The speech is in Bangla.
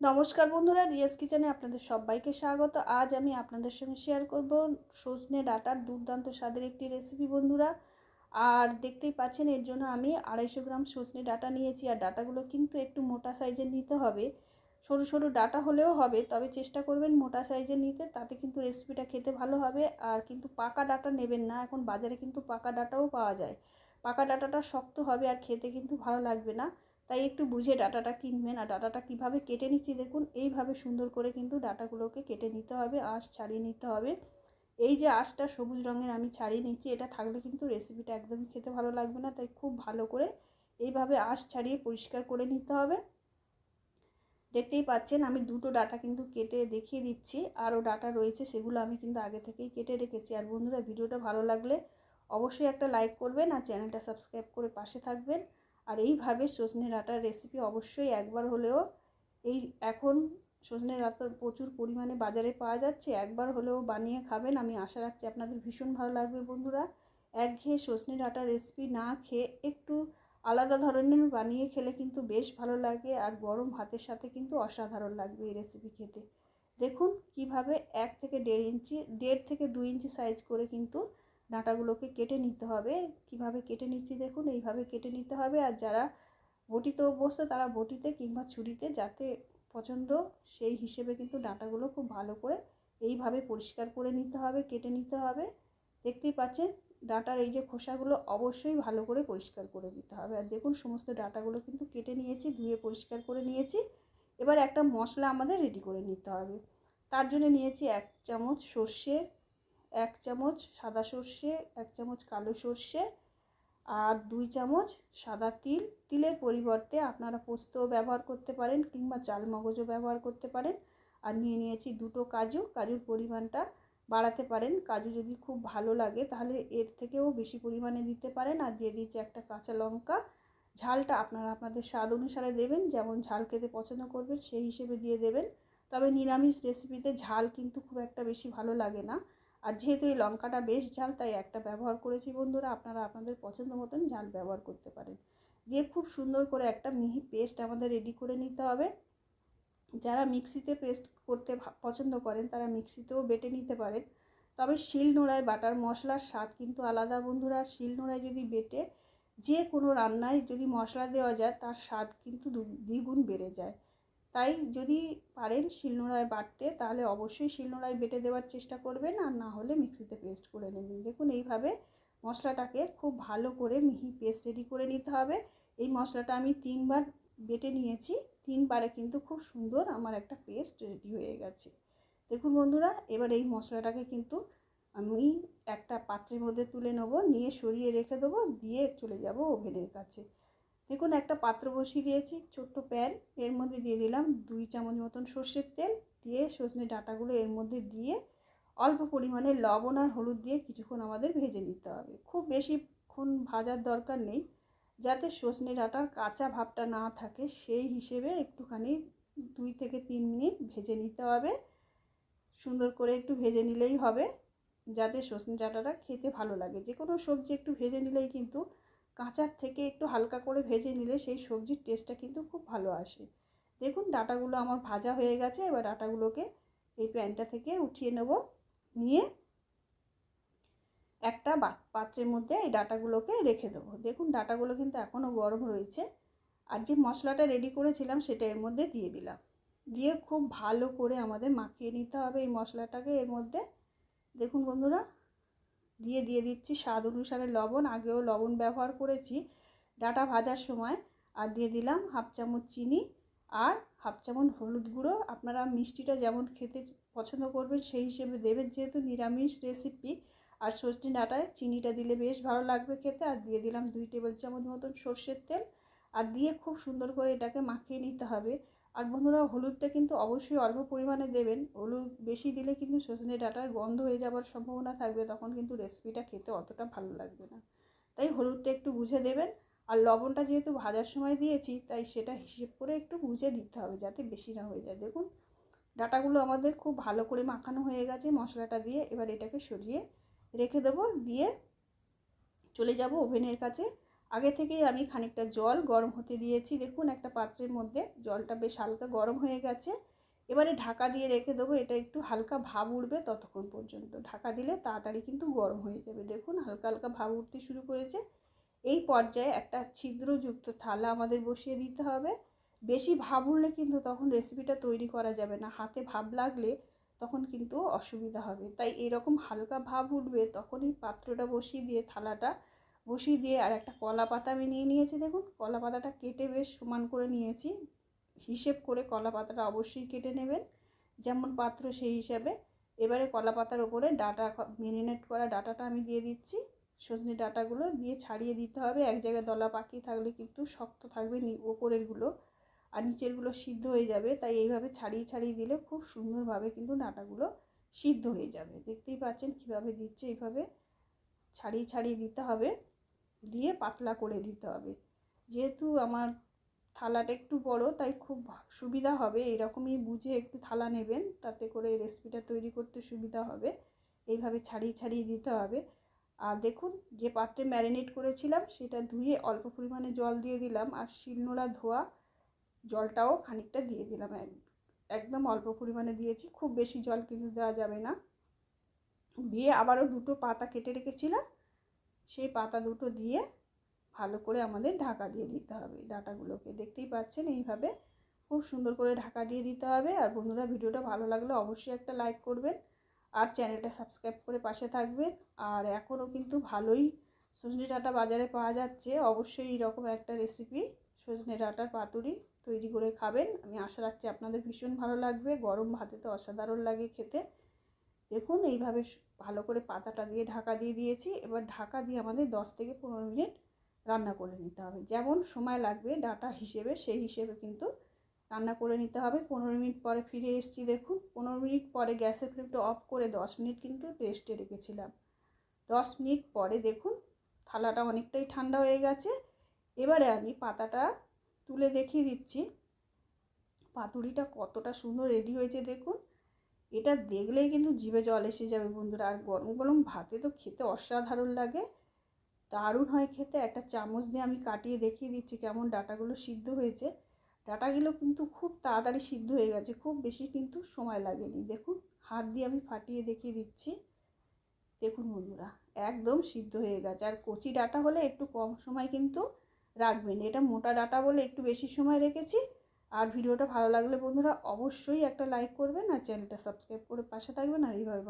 নমস্কার বন্ধুরা রিয়াস কিচেনে আপনাদের সবাইকে স্বাগত। আজ আমি আপনাদের সঙ্গে শেয়ার করব সজনে ডাটার দুর্দান্ত স্বাদের একটি রেসিপি বন্ধুরা। আর দেখতেই পাচ্ছেন, এর জন্য আমি আড়াইশো গ্রাম সজনে ডাটা নিয়েছি। আর ডাটাগুলো কিন্তু একটু মোটা সাইজের নিতে হবে। সরু সরু ডাটা হলেও হবে, তবে চেষ্টা করবেন মোটা সাইজের নিতে। তাতে কিন্তু রেসিপিটা খেতে ভালো হবে। আর কিন্তু পাকা ডাটা নেবেন না, এখন বাজারে কিন্তু পাকা ডাটাও পাওয়া যায়। পাকা ডাটাটা শক্ত হবে আর খেতে কিন্তু ভালো লাগবে না। তাই একটু বুঝে ডাটাটা কিনবেন। আর ডাটাটা কীভাবে কেটে নিচ্ছি দেখুন, এইভাবে সুন্দর করে কিন্তু ডাটাগুলোকে কেটে নিতে হবে, আঁশ ছাড়িয়ে নিতে হবে। এই যে আঁশটা সবুজ রঙের আমি ছাড়িয়ে নিচ্ছি, এটা থাকলে কিন্তু রেসিপিটা একদমই খেতে ভালো লাগবে না। তাই খুব ভালো করে এইভাবে আঁশ ছাড়িয়ে পরিষ্কার করে নিতে হবে। দেখতেই পাচ্ছেন, আমি দুটো ডাটা কিন্তু কেটে দেখিয়ে দিচ্ছি। আরও ডাটা রয়েছে, সেগুলো আমি কিন্তু আগে থেকেই কেটে রেখেছি। আর বন্ধুরা, ভিডিওটা ভালো লাগলে অবশ্যই একটা লাইক করবেন, আর চ্যানেলটা সাবস্ক্রাইব করে পাশে থাকবেন। আর এইভাবে সজনে ডাঁটার রেসিপি অবশ্যই একবার হলেও এই এখন সজনে ডাঁটা প্রচুর পরিমাণে বাজারে পাওয়া যাচ্ছে, একবার হলেও বানিয়ে খাবেন। আমি আশা রাখছি আপনাদের ভীষণ ভালো লাগবে বন্ধুরা। একঘেয়ে সজনে ডাঁটার রেসিপি না খেয়ে একটু আলাদা ধরনের বানিয়ে খেলে কিন্তু বেশ ভালো লাগে আর গরম ভাতের সাথে কিন্তু অসাধারণ লাগবে এই রেসিপি খেতে। দেখুন কীভাবে এক থেকে দেড় ইঞ্চি, দেড় থেকে দুই ইঞ্চি সাইজ করে কিন্তু ডাঁটাগুলোকে কেটে নিতে হবে। কীভাবে কেটে নিচ্ছি দেখুন, এইভাবে কেটে নিতে হবে। আর যারা বটিতে অভ্যস্ত, তারা বটিতে কিংবা ছুরিতে যাতে পছন্দ সেই হিসেবে কিন্তু ডাঁটাগুলো খুব ভালো করে এইভাবে পরিষ্কার করে নিতে হবে, কেটে নিতে হবে। দেখতেই পাচ্ছেন, ডাঁটার এই যে খোসাগুলো অবশ্যই ভালো করে পরিষ্কার করে দিতে হবে। আর দেখুন, সমস্ত ডাঁটাগুলো কিন্তু কেটে নিয়েছি, ধুয়ে পরিষ্কার করে নিয়েছি। এবার একটা মশলা আমাদের রেডি করে নিতে হবে। তার জন্য নিয়েছি এক চামচ সর্ষে এক চামচ সাদা সর্ষে, এক চামচ কালো সর্ষে আর দুই চামচ সাদা তিল। তিলের পরিবর্তে আপনারা পোস্তও ব্যবহার করতে পারেন কিংবা চাল মগজও ব্যবহার করতে পারেন। আর নিয়ে নিয়েছি দুটো কাজু। কাজুর পরিমাণটা বাড়াতে পারেন। কাজু যদি খুব ভালো লাগে তাহলে এর থেকেও বেশি পরিমাণে দিতে পারেন। আর দিয়ে দিয়েছি একটা কাঁচা লঙ্কা। ঝালটা আপনারা আপনাদের স্বাদ অনুসারে দেবেন। যেমন ঝাল খেতে পছন্দ করবেন সেই হিসেবে দিয়ে দেবেন। তবে নিরামিষ রেসিপিতে ঝাল কিন্তু খুব একটা বেশি ভালো লাগে না। আর যেহেতু এই লঙ্কাটা বেশ ঝাল, তাই একটা ব্যবহার করেছি বন্ধুরা, আপনারা আপনাদের পছন্দ মতন ঝাল ব্যবহার করতে পারেন। দিয়ে খুব সুন্দর করে একটা মিহি পেস্ট আমাদের রেডি করে নিতে হবে। যারা মিক্সিতে পেস্ট করতে পছন্দ করেন, তারা মিক্সিতেও বেটে নিতে পারেন। তবে শিল নোড়ায়, বাটার মশলার স্বাদ কিন্তু আলাদা বন্ধুরা। শিল নোড়ায় যদি বেটে যে কোনো রান্নায় যদি মশলা দেওয়া যায়, তার স্বাদ কিন্তু দ্বিগুণ বেড়ে যায়। তাই যদি পারেন শিলনোড়ায় বাটতে, তাহলে অবশ্যই শিলনোড়ায় বেটে দেওয়ার চেষ্টা করবেন আর না হলে মিক্সিতে পেস্ট করে নেবেন। দেখুন, এইভাবে মশলাটাকে খুব ভালো করে মিহি পেস্ট রেডি করে নিতে হবে। এই মশলাটা আমি তিনবার বেটে নিয়েছি, তিনবারে কিন্তু খুব সুন্দর আমার একটা পেস্ট রেডি হয়ে গেছে। দেখুন বন্ধুরা, এবার এই মশলাটাকে কিন্তু আমি একটা পাত্রের মধ্যে তুলে নেব, নিয়ে সরিয়ে রেখে দেবো, দিয়ে চলে যাব ওভেনের কাছে। দেখুন, একটা পাত্র বসিয়ে দিয়েছি, ছোট্ট প্যান। এর মধ্যে দিয়ে দিলাম দুই চামচ মতন সর্ষের তেল। দিয়ে সজনে ডাঁটাগুলো এর মধ্যে দিয়ে অল্প পরিমাণে লবণ আর হলুদ দিয়ে কিছুক্ষণ আমাদের ভেজে নিতে হবে। খুব বেশিক্ষণ ভাজার দরকার নেই, যাতে সজনে ডাঁটার কাঁচা ভাবটা না থাকে। সেই হিসেবে একটুখানি দুই থেকে তিন মিনিট ভেজে নিতে হবে। সুন্দর করে একটু ভেজে নিলেই হবে, যাতে সজনে ডাঁটাটা খেতে ভালো লাগে। যে কোনো সবজি একটু ভেজে নিলেই কিন্তু কাঁচার থেকে একটু হালকা করে ভেজে নিলে সেই সবজির টেস্টটা কিন্তু খুব ভালো আসে। দেখুন, ডাটাগুলো আমার ভাজা হয়ে গেছে, এবার ডাটাগুলোকে এই প্যানটা থেকে উঠিয়ে নেব। নিয়ে একটা পাত্রের মধ্যে এই ডাটাগুলোকে রেখে দেবো। দেখুন, ডাটাগুলো কিন্তু এখনও গরম রয়েছে। আর যে মশলাটা রেডি করেছিলাম, সেটা এর মধ্যে দিয়ে দিলাম। দিয়ে খুব ভালো করে আমাদের মাখিয়ে নিতে হবে এই মশলাটাকে এর মধ্যে। দেখুন, বন্ধুরা দিয়ে দিয়ে দিচ্ছি স্বাদ অনুসারে লবণ। আগেও লবণ ব্যবহার করেছি ডাটা ভাজার সময়। আর দিয়ে দিলাম হাফ চামচ চিনি আর হাফ চামচ হলুদ গুঁড়ো। আপনারা মিষ্টিটা যেমন খেতে পছন্দ করবেন সেই হিসেবে দেবেন, যেহেতু নিরামিষ রেসিপি আর সর্ষে ডাটায় চিনিটা দিলে বেশ ভালো লাগবে খেতে। আর দিয়ে দিলাম দুই টেবিল চামচ মতন সর্ষের তেল। আর দিয়ে খুব সুন্দর করে এটাকে মাখিয়ে নিতে হবে। আর বন্ধুরা, হলুদটা কিন্তু অবশ্যই অল্প পরিমাণে দেবেন। হলুদ বেশি দিলে কিন্তু সজনে ডাটার গন্ধ হয়ে যাওয়ার সম্ভাবনা থাকবে, তখন কিন্তু রেসিপিটা খেতে অতটা ভালো লাগবে না। তাই হলুদটা একটু বুঝে দেবেন। আর লবণটা যেহেতু ভাজার সময় দিয়েছি, তাই সেটা হিসেব করে একটু বুঝে দিতে হবে যাতে বেশি না হয়ে যায়। দেখুন, ডাটাগুলো আমাদের খুব ভালো করে মাখানো হয়ে গেছে মশলাটা দিয়ে। এবার এটাকে সরিয়ে রেখে দেবো, দিয়ে চলে যাব ওভেনের কাছে। আগে থেকেই আমি খানিকটা জল গরম হতে দিয়েছি। দেখুন, একটা পাত্রের মধ্যে জলটা বেশ হালকা গরম হয়ে গেছে। এবারে ঢাকা দিয়ে রেখে দেবো, এটা একটু হালকা ভাব উঠবে ততক্ষণ পর্যন্ত। ঢাকা দিলে তাড়াতাড়ি কিন্তু গরম হয়ে যাবে। দেখুন, হালকা হালকা ভাব উঠতে শুরু করেছে। এই পর্যায়ে একটা ছিদ্রযুক্ত থালা আমাদের বসিয়ে দিতে হবে। বেশি ভাব উঠলে কিন্তু তখন রেসিপিটা তৈরি করা যাবে না। হাতে ভাব লাগলে তখন কিন্তু অসুবিধা হবে। তাই এরকম হালকা ভাব উঠবে তখনই পাত্রটা বসিয়ে দিয়ে থালাটা বসিয়ে দিয়ে আর একটা কলা পাতা আমি নিয়ে নিয়েছি, দেখুন। কলা পাতাটা কেটে বেশ সমান করে নিয়েছি। হিসেব করে কলা পাতাটা অবশ্যই কেটে নেবেন, যেমন পাত্র সেই হিসাবে। এবারে কলা পাতার ওপরে ডাটা মেরিনেট করা ডাটাটা আমি দিয়ে দিচ্ছি। সজনে ডাটাগুলো দিয়ে ছাড়িয়ে দিতে হবে। এক জায়গায় দলা পাকিয়ে থাকলে কিন্তু শক্ত থাকবে ওপরেরগুলো। আর নিচেরগুলো সিদ্ধ হয়ে যাবে, তাই এইভাবে ছাড়িয়ে ছাড়িয়ে দিলে খুব সুন্দরভাবে কিন্তু ডাটাগুলো সিদ্ধ হয়ে যাবে। দেখতেই পাচ্ছেন কীভাবে দিচ্ছে, এইভাবে ছাড়িয়ে ছাড়িয়ে দিতে হবে। দিয়ে পাতলা করে দিতে হবে। যেহেতু আমার থালাটা একটু বড়, তাই খুব সুবিধা হবে। এরকমই বুঝে একটু থালা নেবেন, তাতে করে রেসিপিটা তৈরি করতে সুবিধা হবে। এইভাবে ছাড়িয়ে ছাড়িয়ে দিতে হবে। আর দেখুন, যে পাত্রে ম্যারিনেট করেছিলাম, সেটা ধুয়ে অল্প পরিমাণে জল দিয়ে দিলাম। আর শিলনোড়া ধোয়া জলটাও খানিকটা দিয়ে দিলাম। একদম অল্প পরিমাণে দিয়েছি। খুব বেশি জল কিন্তু দেওয়া যাবে না। দিয়ে আবারও দুটো পাতা কেটে রেখেছিলাম। সেই পাতা দুটো দিয়ে ভালো করে আমাদের ঢাকা দিয়ে দিতে হবে। ডাটাগুলোকে দেখতেই পাচ্ছেন, এইভাবে খুব সুন্দর করে ঢাকা দিয়ে দিতে হবে। আর বন্ধুরা, ভিডিওটা ভালো লাগলে অবশ্যই একটা লাইক করবেন আর চ্যানেলটা সাবস্ক্রাইব করে পাশে থাকবেন। আর এখনও কিন্তু ভালোই সজনে ডাটা বাজারে পাওয়া যাচ্ছে। অবশ্যই এইরকম একটা রেসিপি সজনে ডাটার পাতুরি তৈরি করে খাবেন। আমি আশা রাখছি আপনাদের ভীষণ ভালো লাগবে। গরম ভাতে তো অসাধারণ লাগে খেতে। দেখুন, এইভাবে ভালো করে পাতাটা দিয়ে ঢাকা দিয়ে দিয়েছি। এবার ঢাকা দিয়ে আমাদের দশ থেকে পনেরো মিনিট রান্না করে নিতে হবে। যেমন সময় লাগবে ডাটা হিসেবে, সেই হিসেবে কিন্তু রান্না করে নিতে হবে। পনেরো মিনিট পরে ফিরে এসেছি, দেখুন। পনেরো মিনিট পরে গ্যাসের ফ্লেমটা অফ করে দশ মিনিট কিন্তু রেস্টে রেখেছিলাম। দশ মিনিট পরে দেখুন, থালাটা অনেকটাই ঠান্ডা হয়ে গেছে। এবারে আমি পাতাটা তুলে দেখিয়ে দিচ্ছি। পাতুরিটা কতটা সুন্দর রেডি হয়েছে, দেখুন। এটা দেখলেই কিন্তু জিভে জল এসে যাবে বন্ধুরা। আর গরম গরম ভাতে তো খেতে অসাধারণ লাগে। দারুণ হয় খেতে। একটা চামচ দিয়ে আমি কাটিয়ে দেখিয়ে দিচ্ছি কেমন ডাটাগুলো সিদ্ধ হয়েছে। ডাটাগুলো কিন্তু খুব তাড়াতাড়ি সিদ্ধ হয়ে গেছে। খুব বেশি কিন্তু সময় লাগেনি। দেখুন, হাত দিয়ে আমি ফাটিয়ে দেখিয়ে দিচ্ছি। দেখুন বন্ধুরা, একদম সিদ্ধ হয়ে গেছে। আর কচি ডাটা হলে একটু কম সময় কিন্তু রাখবেন। এটা মোটা ডাটা বলে একটু বেশি সময় রেখেছি। আর ভিডিওটা ভালো লাগলে বন্ধুরা অবশ্যই একটা লাইক করবেন আর চ্যানেলটা সাবস্ক্রাইব করে পাশে থাকবেন আর এইভাবে